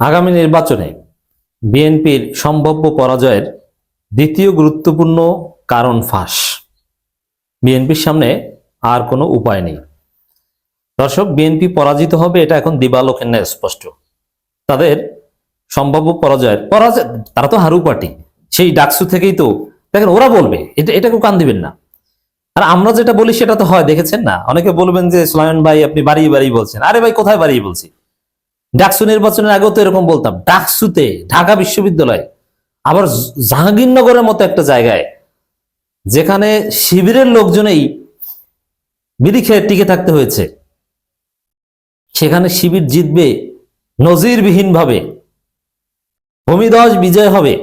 আগামী নির্বাচনে বিএনপির সম্ভাব্য পরাজয়ের দ্বিতীয় গুরুত্বপূর্ণ কারণ ফাঁস। বিএনপির সামনে আর কোনো উপায় নেই। দর্শক, বিএনপি পরাজিত হবে, এটা এখন দিবালোকের ন্যায় স্পষ্ট। তাদের সম্ভাব্য পরাজয়ের পরাজয়, তারা তো হারু পার্টি, সেই ডাকসু থেকেই তো, দেখেন ওরা বলবে, এটা এটাকেও কান দিবেন না। আর আমরা যেটা বলি সেটা তো হয়, দেখেছেন না? অনেকে বলবেন যে সুলাইমান ভাই, আপনি বাড়িয়ে বাড়িয়ে বলছেন। আরে ভাই, কোথায় বাড়িয়ে বলছি? ডাকসু নির্বাচনের আগেও তো এরকম বলতাম, ডাকসুতে ঢাকা বিশ্ববিদ্যালয়, আবার জাহাঙ্গীরনগরের মতো একটা জায়গায়, যেখানে শিবিরের লোকজনেই বিড়ি খেয়ে টিকে থাকতে হয়েছে। সেখানে শিবির জিতবে নজিরবিহীন ভাবে ভূমিধ্বজ বিজয় হবে।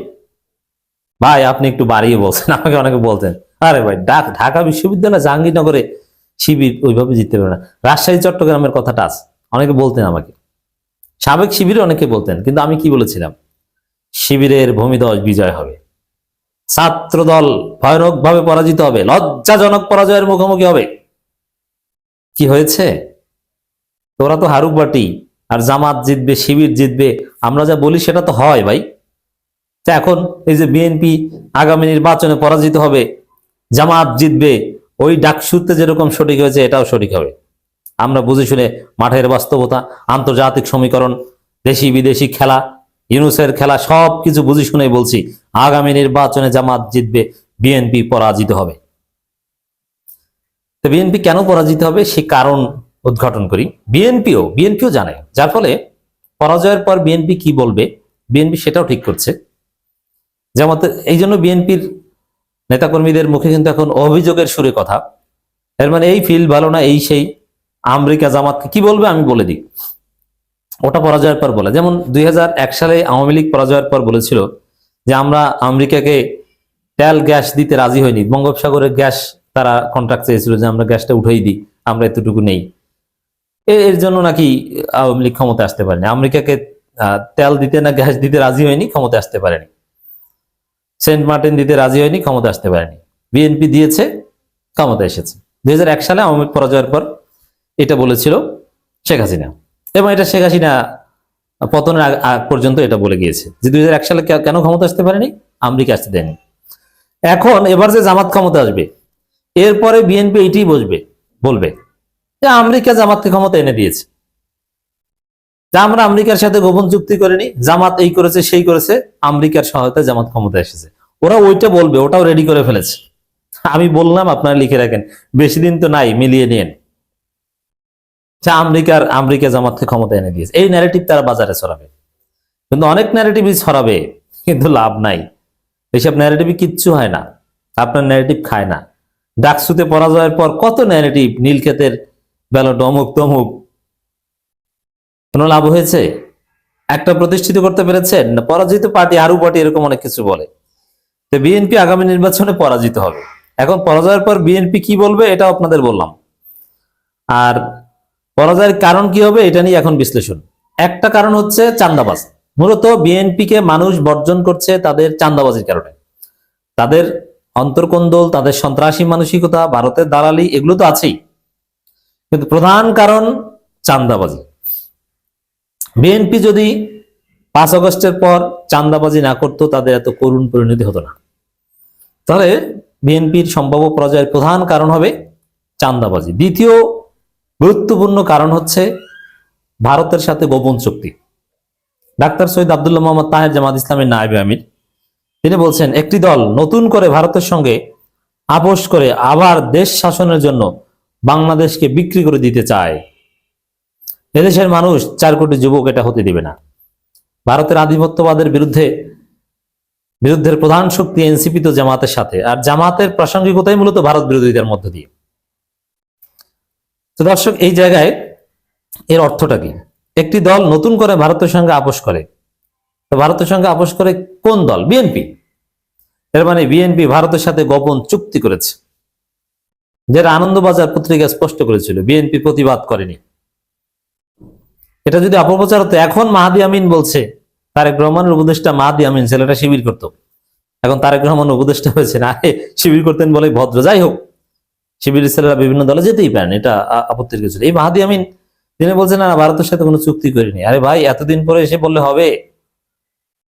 ভাই, আপনি একটু বাড়িয়ে বলছেন, আমাকে অনেকে বলতেন আরে ভাই, ডাক, ঢাকা বিশ্ববিদ্যালয়, জাহাঙ্গীরনগরে শিবির ওইভাবে জিততে পারে না। রাজশাহী, চট্টগ্রামের কথাটা আছে, অনেকে বলতেন আমাকে। সাবেক শিবিরে অনেকে বলতেন, কিন্তু আমি কি বলেছিলাম? শিবিরের ভূমিধ্বজ বিজয় হবে। ছাত্রদল ভয়ানকভাবে পরাজিত হবে, লজ্জাজনক পরাজয়ের মুখোমুখি হবে। কি হয়েছে? তোরা তো হারুক বাটি, আর জামাত জিতবে, শিবির জিতবে, আমরা যা বলি সেটা তো হয় ভাই। তা এখন এই যে বিএনপি আগামী নির্বাচনে পরাজিত হবে, জামাত জিতবে, ওই ডাকসুতে যেরকম সঠিক হয়েছে, এটাও সঠিক হবে। আমরা বুঝে শুনে মাঠের বাস্তবতা, আন্তর্জাতিক সমীকরণ, দেশি বিদেশি খেলা, ইউনুসের খেলা, সব কিছু বুঝে শুনে বলছি, আগামী নির্বাচনে জামাত জিতবে, বিএনপি পরাজিত হবে। তো বিএনপি কেন পরাজিত হবে? সে কারণ উদ্ঘাটন করি। বিএনপিও বিএনপিও জানে। যার ফলে পরাজয়ের পর বিএনপি কি বলবে? বিএনপি সেটাও ঠিক করছে। যেমন এই জন্য বিএনপির নেতাকর্মীদের মুখে কিন্তু এখন অভিযোগের সুরে কথা। এর মানে এই ফিল ভালো না, এই সেই। আমেরিকা জামাতকে কি বলবে আমি বলে দিই। ওটা পরাজয়ের পর বলে। যেমন দুই হাজার এক সালে আওয়ামী লীগ পরাজয়ের পর বলেছিল যে আমরা আমেরিকাকে তেল গ্যাস দিতে রাজি হয়নি বঙ্গোপসাগরের গ্যাস তারা কন্ট্রাক্ট চেয়েছিল যে আমরা গ্যাসটা উঠেই দিই, আমরা এতটুকু নেই। এর জন্য নাকি আওয়ামী লীগ ক্ষমতা আসতে পারেনি। আমেরিকাকে তেল দিতে না গ্যাস দিতে রাজি হয়নি ক্ষমতা আসতে পারেনি। সেন্ট মার্টিন দিতে রাজি হয়নি ক্ষমতা আসতে পারেনি। বিএনপি দিয়েছে ক্ষমতা এসেছে। দুই হাজার এক সালে আওয়ামী পরাজয়ের পর এটা বলেছিল শেখ হাসিনা। এবং এটা শেখ হাসিনা পতনের আগ পর্যন্ত এটা বলে গিয়েছে যে দুই হাজার এক সালে কেন ক্ষমতা আসতে পারেনি? আমেরিকা আসতে দেয়নি। এখন এবার যে জামাত ক্ষমতা আসবে, এরপরে বিএনপি এইটাই বসবে, বলবে যে আমেরিকা জামাতকে ক্ষমতা এনে দিয়েছে। যে আমরা আমেরিকার সাথে গোপন চুক্তি করিনি, জামাত এই করেছে, সেই করেছে, আমেরিকার সহায়তায় জামাত ক্ষমতা এসেছে। ওরা ওইটা বলবে, ওটাও রেডি করে ফেলেছে। আমি বললাম, আপনারা লিখে রাখেন, বেশি দিন তো নাই, মিলিয়ে নিন যে আমেরিকার আমেরিকা জামাতকে ক্ষমতা এনে দিয়েছে। এই ন্যারেটিভ তারা বাজারে ছড়াবে। কিন্তু অনেক ন্যারেটিভই ছড়াবে, কিন্তু লাভ নাই। এইসব ন্যারেটিভই কিচ্ছু হয় না। আপনার ন্যারেটিভ খায় না। ডাকসুতে পরাজয়ের পর কত ন্যারেটিভ নীলক্ষেতের ব্যালট অমুক তমুক। কোনো লাভ হয়েছে? একটা প্রতিষ্ঠিত করতে পেরেছেন পরাজিত পার্টি আরু পার্টি এরকম অনেক কিছু বলে। তো বিএনপি আগামী নির্বাচনে পরাজিত হবে। এখন পরাজয়ের পর বিএনপি কি বলবে এটা আপনাদের বললাম। আর পরাজয়ের কারণ কি হবে এটা নিয়ে এখন বিশ্লেষণ। একটা কারণ হচ্ছে চান্দাবাজ। মূলত বিএনপি কে মানুষ বর্জন করছে তাদের চান্দাবাজির কারণে। তাদের অন্তর্কন্দল, তাদের সন্ত্রাসী মানসিকতা, ভারতের দালালি, এগুলো তো আছেই। কিন্তু প্রধান কারণ চান্দাবাজি। বিএনপি যদি পাঁচ আগস্টের পর চান্দাবাজি না করতো, তাদের এত করুণ পরিণতি হতো না। তাহলে বিএনপির সম্ভাব্য পরাজয়ের প্রধান কারণ হবে চান্দাবাজি। দ্বিতীয় গুরুত্বপূর্ণ কারণ হচ্ছে ভারতের সাথে গোপন চুক্তি। ডাক্তার সৈয়দ আব্দুল্লাহ মোহাম্মদ তাহের জামাত ইসলামের নায়েবে আমির, তিনি বলছেন, একটি দল নতুন করে ভারতের সঙ্গে আপোষ করে আবার দেশ শাসনের জন্য বাংলাদেশকে বিক্রি করে দিতে চায়। এদেশের মানুষ চার কোটি যুবক এটা হতে দিবে না। ভারতের আধিপত্যবাদের বিরুদ্ধে, বিরুদ্ধের প্রধান শক্তি এনসিপি তো জামাতের সাথে, আর জামাতের প্রাসঙ্গিকতাই মূলত ভারত বিরোধীদের মধ্য দিয়ে। তো দর্শক, এই জায়গায় এর অর্থটা কি? একটি দল নতুন করে ভারতের সঙ্গে আপোষ করে। তো ভারতের সঙ্গে আপোষ করে কোন দল? বিএনপি। এর মানে বিএনপি ভারতের সাথে গোপন চুক্তি করেছে। যেটা আনন্দবাজার পত্রিকা স্পষ্ট করেছিল, বিএনপি প্রতিবাদ করেনি। এটা যদি অপপ্রচার হতো, এখন মাহাদি আমিন বলছে, তারেক রহমানের উপদেষ্টা মাহাদি আমিন, ছেলেটা শিবির করতো। এখন তারেক রহমান উপদেষ্টা হয়েছে না শিবির করতেন বলে ভদ্র। যাই হোক শিবিরের ছেলেরা বিভিন্ন দলে যেতেই পারেন, এটা আপত্তির কিছু এই মাহাদি আমিন, তিনি বলছেন, না ভারতের সাথে কোনো চুক্তি করিনি। আরে ভাই, এতদিন পরে এসে বললে হবে।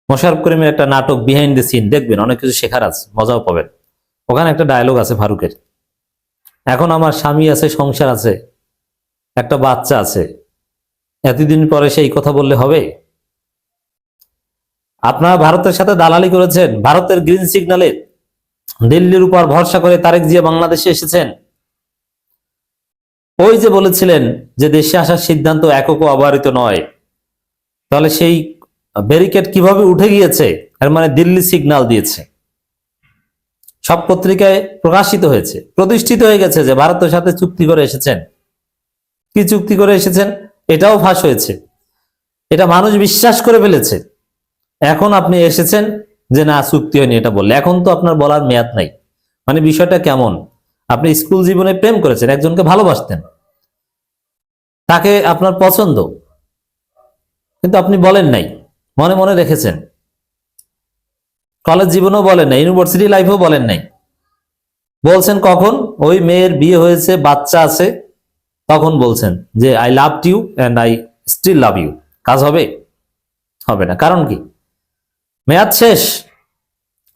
মোশারফ করিমের একটা নাটক বিহাইন্ড দ্য সিন দেখবেন, অনেক কিছু শেখার আছে, মজাও পাবেন। ওখানে একটা ডায়লগ আছে ফারুকের। এখন আমার স্বামী আছে, সংসার আছে, একটা বাচ্চা আছে। এতদিন পরে সেই কথা বললে হবে? আপনারা ভারতের সাথে দালালি করেছেন, ভারতের গ্রিন সিগন্যালে দিল্লির উপর ভরসা করে তারেক জিয়া বাংলাদেশে এসেছেন। ওই যে বলেছিলেন যে দেশে আসার সিদ্ধান্ত একক অবারিত নয়। তাহলে সেই ব্যারিকেড কীভাবে উঠে গিয়েছে? এর মানে দিল্লি সিগন্যাল দিয়েছে। সব পত্রিকায় প্রকাশিত হয়েছে, প্রতিষ্ঠিত হয়ে গেছে যে ভারতের সাথে চুক্তি করে এসেছেন। কি চুক্তি করে এসেছেন? এটাও ফাঁস হয়েছে। এটা মানুষ বিশ্বাস করে ফেলেছে। এখন আপনি এসেছেন যে না, চুক্তি হয়নি, এটা বললে। এখন তো আপনার বলার মেয়াদ নাই। মানে বিষয়টা কেমন? আপনি স্কুল জীবনে প্রেম করেছেন, একজনকে ভালোবাসতেন। তাকে আপনার পছন্দ। কিন্তু আপনি বলেন নাই, মনে মনে রেখেছেন। কলেজ জীবনেও বলেন নাই, ইউনিভার্সিটি লাইফেও বলেন নাই। বলছেন কখন? ওই মেয়ের বিয়ে হয়েছে, বাচ্চা আছে। তখন বলছেন যে I love you and I still love you কাজ হবে? হবে না। কারণ কি? মেয়াদ শেষ,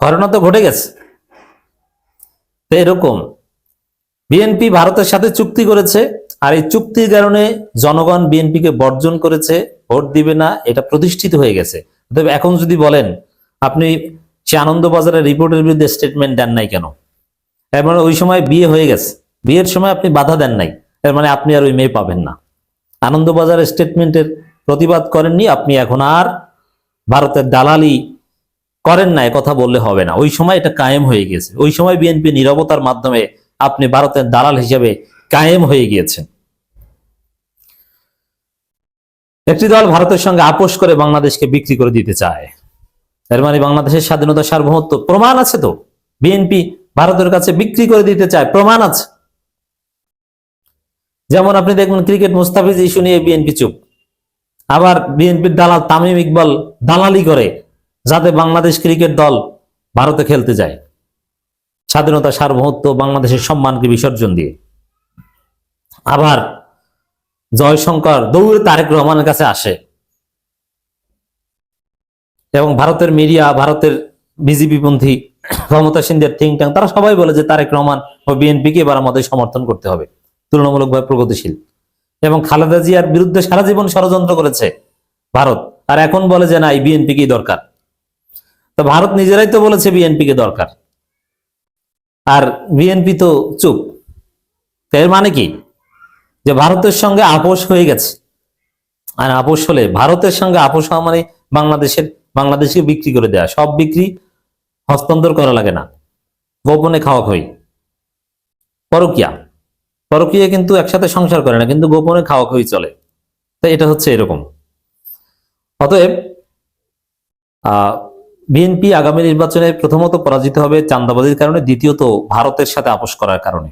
ঘটনা তো ঘটে গেছে। তো এরকম বিএনপি ভারতের সাথে চুক্তি করেছে, আর এই চুক্তির কারণে জনগণ বিএনপিকে বর্জন করেছে, ভোট দিবে না, এটা প্রতিষ্ঠিত হয়ে গেছে। তবে এখন যদি বলেন, আপনি সে আনন্দবাজারের রিপোর্টের বিরুদ্ধে স্টেটমেন্ট দেন নাই কেন? এর মানে ওই সময় বিয়ে হয়ে গেছে। বিয়ের সময় আপনি বাধা দেন নাই। এর মানে আপনি আর ওই মেয়ে পাবেন না। আনন্দবাজারের স্টেটমেন্টের প্রতিবাদ করেননি, আপনি এখন আর ভারতের দালালি করেন না কথা বললে হবে না। ওই সময় এটা কায়েম হয়ে গেছে ওই সময় বিএনপি নিরবতার মাধ্যমে আপনি ভারতের দালাল হিসেবে কায়েম হয়ে গিয়েছেন। একটি দল ভারতের সঙ্গে আপোষ করে বাংলাদেশকে বিক্রি করে দিতে চায়। এর মানে বাংলাদেশের স্বাধীনতা সার্বভৌমত্ব প্রমাণ আছে তো? বিএনপি ভারতের কাছে বিক্রি করে দিতে চায়, প্রমাণ আছে। যেমন আপনি দেখবেন ক্রিকেট মুস্তাফিজ ইস্যু নিয়ে বিএনপি চুপ। আবার বিএনপির দালাল তামিম ইকবাল দালালি করে। যাতে বাংলাদেশ ক্রিকেট দল ভারতে খেলতে যায়। স্বাধীনতা, সার্বভৌমত্ব, বাংলাদেশের সম্মানকে বিসর্জন দিয়ে। আবার জয়শঙ্কর, দৌড়ে তারেক রহমানের কাছে আসে। এবং ভারতের মিডিয়া, ভারতের বিজেপি পন্থী ক্ষমতাসীনদের থিঙ্ক ট্যাঙ্ক তারা সবাই বলে যে তারেক রহমান ও বিএনপিকে এবার আমাদের সমর্থন করতে হবে। তুলনামূলকভাবে প্রগতিশীল। এবং খালেদা জিয়ার বিরুদ্ধে সারা জীবন ষড়যন্ত্র করেছে ভারত। আর এখন বলে যে না, এই বিএনপিকেই দরকার। তো ভারত নিজেরাই তো বলেছে বিএনপিকে দরকার। আর বিএনপি তো চুপ। এর মানে কি? যে ভারতের সঙ্গে আপোষ হয়ে গেছে। আর আপোষ হলে ভারতের সঙ্গে আপোষ হওয়া মানে বাংলাদেশের, বাংলাদেশকে বিক্রি করে দেয়া। সব বিক্রি হস্তান্তর করা লাগে না। গোপনে খাওয়া খই। পরকিয়া। পরকিয়া কিন্তু একসাথে সংসার করে না, কিন্তু গোপনে খাওয়া খই চলে। তো এটা হচ্ছে এরকম। অতএব, আহ বিএনপি আগামী নির্বাচনে প্রথমত পরাজিত হবে চান্দাবাজির কারণে দ্বিতীয়ত ভারতের সাথে আপোষ করার কারণে।